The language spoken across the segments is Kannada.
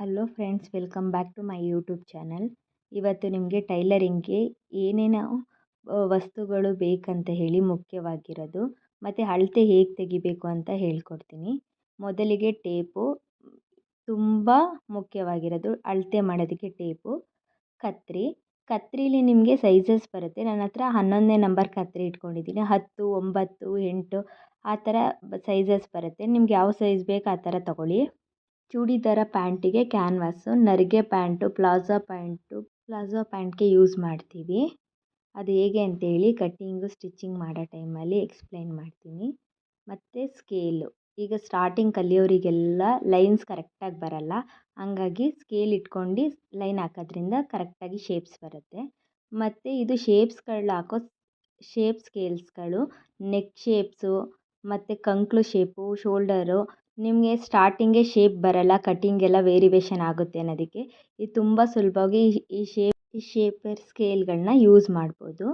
Hello friends welcome back to my YouTube channel ಇವತ್ತು ನಿಮಗೆ ಟೈಲರಿಂಗ್ಗೆ ಏನೇನು ವಸ್ತುಗಳು ಬೇಕಂತ ಹೇಳಿ ಮುಖ್ಯವಾಗಿರೋದು, ಮತ್ತು ಅಳತೆ ಹೇಗೆ ತೆಗಿಬೇಕು ಅಂತ ಹೇಳ್ಕೊಡ್ತೀನಿ. ಮೊದಲಿಗೆ ಟೇಪು, ತುಂಬ ಮುಖ್ಯವಾಗಿರೋದು ಅಳತೆ ಮಾಡೋದಕ್ಕೆ ಟೇಪು, ಕತ್ರಿ. ಕತ್ರಿಲಿ ನಿಮಗೆ ಸೈಜಸ್ ಬರುತ್ತೆ. ನನ್ನ ಹತ್ರ ಹನ್ನೊಂದನೇ ನಂಬರ್ ಕತ್ರಿ ಇಟ್ಕೊಂಡಿದ್ದೀನಿ. ಹತ್ತು, ಒಂಬತ್ತು, ಎಂಟು, ಆ ಥರ ಸೈಜಸ್ ಬರುತ್ತೆ. ನಿಮ್ಗೆ ಯಾವ ಸೈಜ್ ಬೇಕು ಆ ಥರ ತಗೊಳ್ಳಿ. ಚೂಡಿದಾರ ಪ್ಯಾಂಟಿಗೆ ಕ್ಯಾನ್ವಾಸು, ನರಿಗೆ ಪ್ಯಾಂಟು, ಪ್ಲಾಜಾ ಪ್ಯಾಂಟು, ಪ್ಲಾಜಾ ಪ್ಯಾಂಟ್ಗೆ ಯೂಸ್ ಮಾಡ್ತೀವಿ. ಅದು ಹೇಗೆ ಅಂತೇಳಿ ಕಟ್ಟಿಂಗು ಸ್ಟಿಚಿಂಗ್ ಮಾಡೋ ಟೈಮಲ್ಲಿ ಎಕ್ಸ್ಪ್ಲೈನ್ ಮಾಡ್ತೀನಿ. ಮತ್ತು ಸ್ಕೇಲು. ಈಗ ಸ್ಟಾರ್ಟಿಂಗ್ ಕಲಿಯೋರಿಗೆಲ್ಲ ಲೈನ್ಸ್ ಕರೆಕ್ಟಾಗಿ ಬರಲ್ಲ. ಹಂಗಾಗಿ ಸ್ಕೇಲ್ ಇಟ್ಕೊಂಡು ಲೈನ್ ಹಾಕೋದ್ರಿಂದ ಕರೆಕ್ಟಾಗಿ ಶೇಪ್ಸ್ ಬರುತ್ತೆ. ಮತ್ತು ಇದು ಶೇಪ್ಸ್ಗಳು ಹಾಕೋ ಶೇಪ್ ಸ್ಕೇಲ್ಸ್ಗಳು, ನೆಕ್ ಶೇಪ್ಸು, ಮತ್ತು ಕಂಕ್ಲು ಶೇಪು, ಶೋಲ್ಡರು ನಿಮಗೆ ಸ್ಟಾರ್ಟಿಂಗೇ ಶೇಪ್ ಬರಲ್ಲ ಕಟ್ಟಿಂಗ್ ಎಲ್ಲ ವೇರಿವೇಷನ್ ಆಗುತ್ತೆ ಅನ್ನೋದಕ್ಕೆ. ಇದು ತುಂಬ ಸುಲಭವಾಗಿ ಈ ಶೇಪ್ ಈ ಶೇಪರ್ ಸ್ಕೇಲ್ಗಳನ್ನ ಯೂಸ್ ಮಾಡ್ಬೋದು.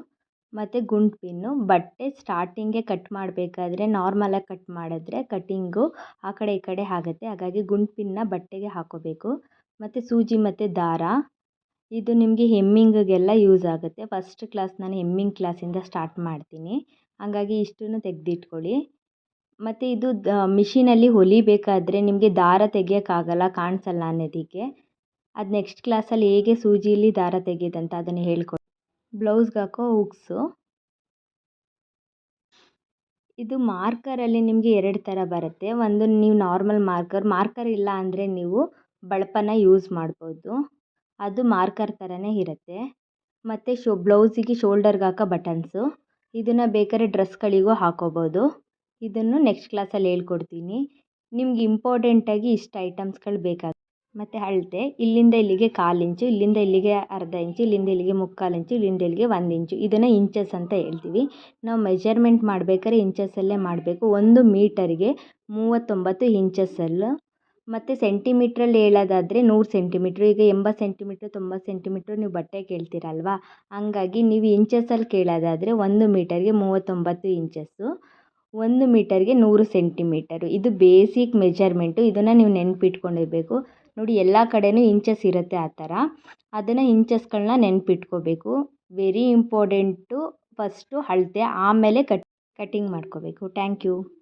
ಮತ್ತು ಗುಂಡು ಪಿನ್ನು ಬಟ್ಟೆ ಸ್ಟಾರ್ಟಿಂಗೇ ಕಟ್ ಮಾಡಬೇಕಾದ್ರೆ ನಾರ್ಮಲಾಗಿ ಕಟ್ ಮಾಡಿದ್ರೆ ಕಟ್ಟಿಂಗು ಆ ಕಡೆ ಈ ಕಡೆ ಆಗುತ್ತೆ. ಹಾಗಾಗಿ ಗುಂಡು ಪಿನ್ನ ಬಟ್ಟೆಗೆ ಹಾಕೋಬೇಕು. ಮತ್ತು ಸೂಜಿ ಮತ್ತು ದಾರ, ಇದು ನಿಮಗೆ ಹೆಮ್ಮಿಂಗಿಗೆಲ್ಲ ಯೂಸ್ ಆಗುತ್ತೆ. ಫಸ್ಟ್ ಕ್ಲಾಸ್ ನಾನು ಹೆಮ್ಮಿಂಗ್ ಕ್ಲಾಸಿಂದ ಸ್ಟಾರ್ಟ್ ಮಾಡ್ತೀನಿ. ಹಾಗಾಗಿ ಇಷ್ಟನ್ನು ತೆಗೆದಿಟ್ಕೊಳ್ಳಿ. ಮತ್ತು ಇದು ದ, ಮಿಷಿನಲ್ಲಿ ಹೊಲಿಬೇಕಾದ್ರೆ ನಿಮಗೆ ದಾರ ತೆಗಿಯೋಕ್ಕಾಗಲ್ಲ, ಕಾಣಿಸಲ್ಲ ಅನ್ನೋದಕ್ಕೆ. ಅದು ನೆಕ್ಸ್ಟ್ ಕ್ಲಾಸಲ್ಲಿ ಹೇಗೆ ಸೂಜಿಯಲ್ಲಿ ದಾರ ತೆಗೆಯೋದಂತ ಅದನ್ನು ಹೇಳ್ಕೊಡ್ತೀನಿ ಬ್ಲೌಸ್ಗೆ ಹಾಕೋ ಹುಕ್ಸು ಇದು ಮಾರ್ಕರಲ್ಲಿ ನಿಮಗೆ ಎರಡು ಥರ ಬರುತ್ತೆ. ಒಂದು ನೀವು ನಾರ್ಮಲ್ ಮಾರ್ಕರ್ ಮಾರ್ಕರ್ ಇಲ್ಲ ಅಂದರೆ ನೀವು ಬಳಪನ ಯೂಸ್ ಮಾಡ್ಬೋದು. ಅದು ಮಾರ್ಕರ್ ಥರನೇ ಇರುತ್ತೆ. ಮತ್ತು ಶೋ, ಬ್ಲೌಸಿಗೆ ಶೋಲ್ಡರ್ಗೆ ಹಾಕೋ ಬಟನ್ಸು ಇದನ್ನು ಬೇಕಾದ್ರೆ ಡ್ರೆಸ್ಗಳಿಗೂ ಹಾಕ್ಕೋಬೋದು ಇದನ್ನು ನೆಕ್ಸ್ಟ್ ಕ್ಲಾಸಲ್ಲಿ ಹೇಳ್ಕೊಡ್ತೀನಿ. ನಿಮ್ಗೆ ಇಂಪಾರ್ಟೆಂಟಾಗಿ ಇಷ್ಟು ಐಟಮ್ಸ್ಗಳು ಬೇಕಾಗುತ್ತೆ ಮತ್ತು ಅಳತೆ. ಇಲ್ಲಿಂದ ಇಲ್ಲಿಗೆ ಕಾಲು ಇಂಚು ಇಲ್ಲಿಂದ ಇಲ್ಲಿಗೆ ಅರ್ಧ ಇಂಚು ಇಲ್ಲಿಂದ ಇಲ್ಲಿಗೆ ಮುಕ್ಕಾಲು ಇಂಚು ಇಲ್ಲಿಂದ ಇಲ್ಲಿಗೆ ಒಂದು ಇಂಚು ಇದನ್ನು ಇಂಚಸ್ ಅಂತ ಹೇಳ್ತೀವಿ. ನಾವು ಮೆಜರ್ಮೆಂಟ್ ಮಾಡ್ಬೇಕಾದ್ರೆ ಇಂಚಸ್ಸಲ್ಲೇ ಮಾಡಬೇಕು. ಒಂದು ಮೀಟರ್ಗೆ ಮೂವತ್ತೊಂಬತ್ತು ಇಂಚಸ್ಸಲ್ಲು ಮತ್ತು ಸೆಂಟಿಮೀಟ್ರಲ್ಲಿ ಹೇಳೋದಾದರೆ ನೂರು ಸೆಂಟಿಮೀಟ್ರ್ ಈಗ ಎಂಬತ್ತು ಸೆಂಟಿಮೀಟ್ರ್ ತೊಂಬತ್ತು ಸೆಂಟಿಮೀಟ್ರ್ ನೀವು ಬಟ್ಟೆ ಕೇಳ್ತೀರಲ್ವಾ? ಹಂಗಾಗಿ ನೀವು ಇಂಚಸಲ್ಲಿ ಕೇಳೋದಾದರೆ ಒಂದು ಮೀಟರ್ಗೆ ಮೂವತ್ತೊಂಬತ್ತು ಇಂಚಸ್ಸು ಒಂದು ಮೀಟರ್ಗೆ ನೂರು ಸೆಂಟಿಮೀಟರು. ಇದು ಬೇಸಿಕ್ ಮೆಜರ್ಮೆಂಟು. ಇದನ್ನು ನೀವು ನೆನಪಿಟ್ಕೊಂಡಿರ್ಬೇಕು. ನೋಡಿ, ಎಲ್ಲ ಕಡೆಯೂ ಇಂಚಸ್ ಇರುತ್ತೆ ಆ ಥರ. ಅದನ್ನು ಇಂಚಸ್ಗಳನ್ನ ನೆನ್ಪಿಟ್ಕೋಬೇಕು. ವೆರಿ ಇಂಪಾರ್ಟೆಂಟು ಫಸ್ಟು ಅಳತೆ, ಆಮೇಲೆ ಕಟ್, ಕಟಿಂಗ್ ಮಾಡ್ಕೋಬೇಕು. Thank you.